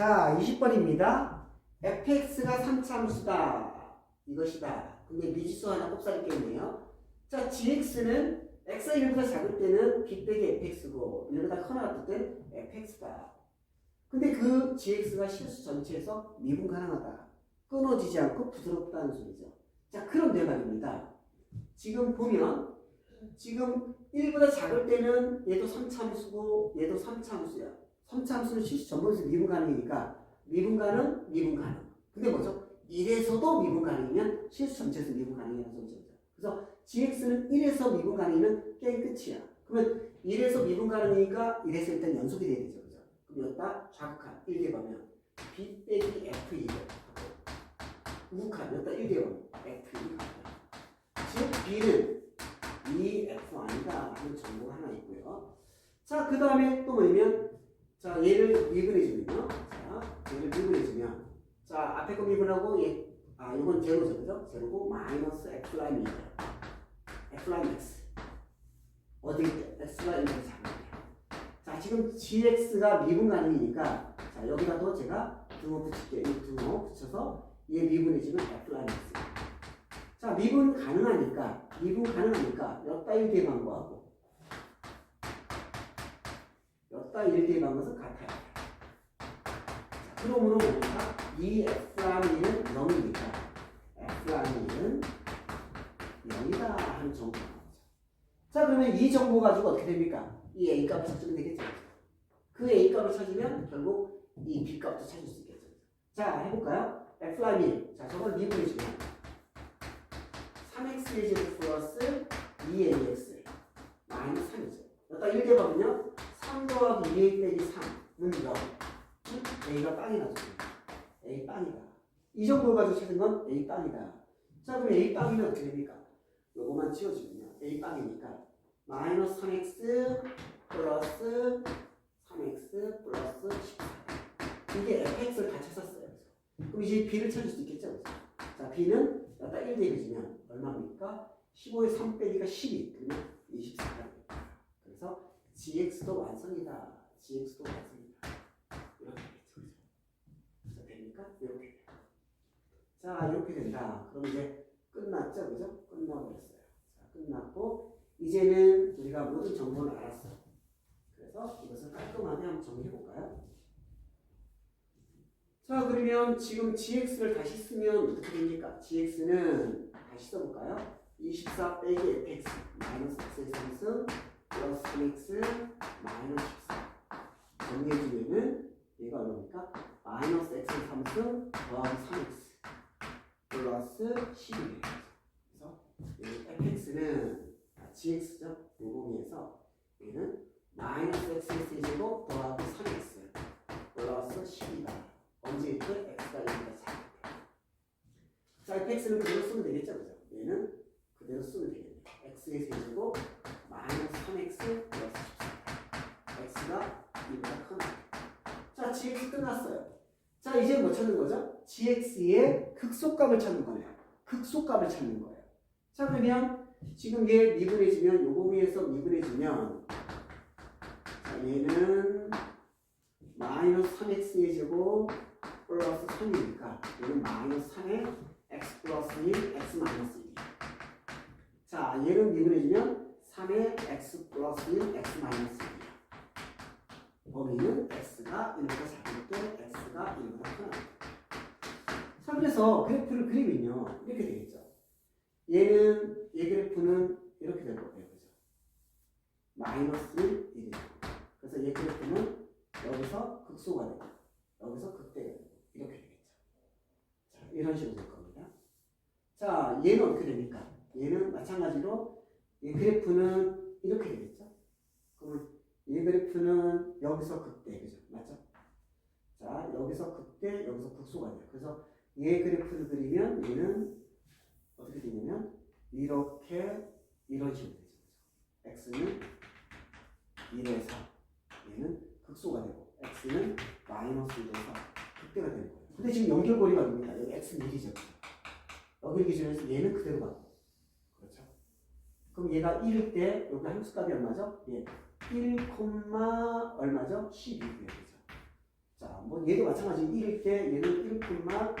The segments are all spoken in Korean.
자, 20번입니다. fx가 3참수다. 이것이다. 근데 미지수 하나 곱살 있겠네요. 자, gx는 x가 1보다 작을 때는 빼기 fx고 1보다 커나갔을 땐 fx다. 근데 그 gx가 실수 전체에서 미분 가능하다. 끊어지지 않고 부드럽다는 소리죠. 자, 그런데 말입니다. 지금 보면 지금 1보다 작을 때는 얘도 3참수고 얘도 3참수야. 3참수는 실수 전부에서 미분 가능이니까 미분 가능, 미분 가능. 근데 뭐죠? 1에서도 미분 가능이면 실수 전체에서 미분 가능이라는 소리죠. 그래서 gx는 1에서 미분 가능이면 게임 끝이야. 그러면 1에서 미분 가능이니까 1에서 일단 연속이 돼야 되죠. 그죠? 그럼 여기다 좌극한 1개 보면 b 빼기 f2 하고 우극한 여기다 1개 보면 f2 하고 즉 b는 2f 아니다 하는 정보가 하나 있고요. 자, 그 다음에 또 뭐냐면 자, 얘를 미분해주면요. 자, 얘를 미분해주면 자, 앞에 거 미분하고 얘, 아, 이건 제로죠, 그죠? 제로고 마이너스 x 라인 이죠. x 라인 x. 어디 x가 1을 잡는 자, 지금 gx가 미분 가능이니까 자, 여기다도 제가 등호 붙일게요. 이 등호 붙여서 얘 미분해주면 x 라인 x. 자, 미분 가능하니까, 미분 가능하니까, 여기다 1대 방법하고, 여기다 1대 방법은 같아요. 자, 그러므로? 이 F라는 0이니까, F라는 0이다 하는 정보가 나오죠. 자, 그러면 이 정보 가지고 어떻게 됩니까? 이 A 값을 찾으면 되겠죠. 그 A 값을 찾으면 결국 이 B 값도 찾을 수 있겠죠. 자, 해볼까요? F라인, 자, 저걸 미분해주면, 3x 제곱 플러스 2ax 마 1 빼기 3은 0. A가 빵이다. A 빵이다. 이 정도가 도착된 건 A 빵이다. 자, 그럼 A 빵이면 어떻게 됩니까? 요거만 지워주면요. A 빵이니까. 마이너스 3x 플러스 3x 플러스 14. 이게 fx를 같이 썼어요. 그럼 이제 b를 찾을 수 있겠죠? 자, b는 딱 1대 1이면 얼마입니까? 15에 3 빼기가 12. 그러면 24. 그래서 gx도 완성이다. Gx도 완성이다. 이렇게. 그죠? 됩니까? 이렇게. 자 이렇게 된다. 그럼 이제 끝났죠, 그죠? 끝나버렸어요. 자 끝났고 이제는 우리가 모든 정보를 알았어. 그래서 이것을 깔끔하게 한번 정리해 볼까요? 자 그러면 지금 gx를 다시 쓰면 어떻게 됩니까? gx는 다시 써볼까요? 24 빼기 fx 마이너스 x의 3승 플러스 3x 마이너스 14 정리해주면은 얘가 얼마입니까? 마이너스 x의 3승 더하기 3x 플러스 12예요 그래서 이 fx는 gx죠? 요공에서 얘는 마이너스 x의 세제곱 더하기 3x 플러스 12다 언제부터 x가 1보다 작을 때. 자, fx는 그대로 쓰면 되겠죠, 그죠? 얘는 그대로 쓰면 되겠네요. x의 세제곱 마이너스 3x 플러스 14. x가 1보다 크다. 자, gx 끝났어요. 자, 이제 뭐 찾는 거죠? gx의 극소값을 찾는 거네요. 극소값을 찾는 거예요. 자, 그러면 지금 얘 미분해지면 요거 위에서 미분해지면 자, 얘는 마이너스 3x의 제곱 플러스 3이니까 얘는 마이너스 3에 x 플러스 1, x 마이너스 1. 자, 얘는 미분해주면 3에 x 플러스 1, x 마이너스 1이야. 범위는 x가 1보다 작을 때 x가 1보다 크다. 자, 그래서 그래프를 그리면요. 이렇게 되겠죠. 얘는, 얘 그래프는 이렇게 될 거예요. 그죠? 마이너스 1, 1이죠. 그래서 얘 그래프는 여기서 극소가 되고, 여기서 극대가 되고. 이렇게 되겠죠. 자, 이런 식으로 될 겁니다. 자, 얘는 어떻게 됩니까? 얘는 마찬가지로 이 그래프는 이렇게 되겠죠. 그래프는 여기서 극대, 그죠? 맞죠? 자, 여기서 극대, 여기서 극소가 돼요. 그래서 얘 그래프를 그리면 얘는 어떻게 되냐면 이렇게 이런 식으로 되죠. x는 1에서 얘는 극소가 되고 x는 마이너스 1에서 극대가 되는 거예요. 근데 지금 연결고리가 됩니다. 여기 x는 1이죠. 여기 기준에서 얘는 그대로 가고. 그렇죠. 그럼 얘가 1일 때 여기 함수값이 얼마죠? 예. 1, 얼마죠? 12고요. 그죠? 자, 뭐 얘도 마찬가지 1일 때 얘는 1푼만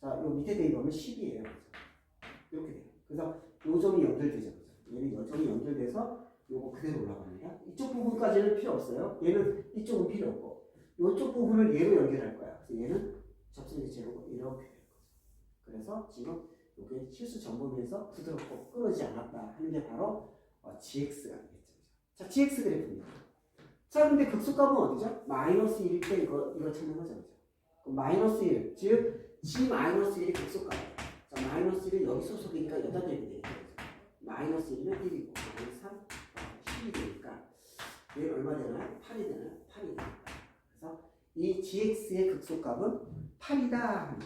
자, 요 밑에 대입 하면 10이에요. 이렇게 돼요. 그래서 요 점이 연결되죠. 그죠? 얘는 요 점이 연결돼서 요거 그대로 올라갑니다. 이쪽 부분까지는 필요 없어요. 얘는 이쪽은 필요 없고 요쪽 부분을 얘로 연결할 거야. 그래서 얘는 접선의 제로가 이렇게 될 거죠. 그래서 지금 요게 실수 전범위에서 부드럽고 끊어지지 않았다 하는 게 바로 어, GX가 되겠죠. 자, GX 그래프입니다. 자, 근데 극소값은 어디죠? 마이너스 1일 때 이거, 이거 찾는 거죠. 마이너스 1, 즉, G 마이너스 1이 극소값이에요. 자, 마이너스 1은 여기 소속이니까 여기다 대면 되겠죠. 그죠? 마이너스 1은 1이고, 마이너스 3, 10이 되니까, 얘는 얼마 되나요? 8이 되나요? 8이 되니까. 그래서 이 GX의 극소값은 8이다.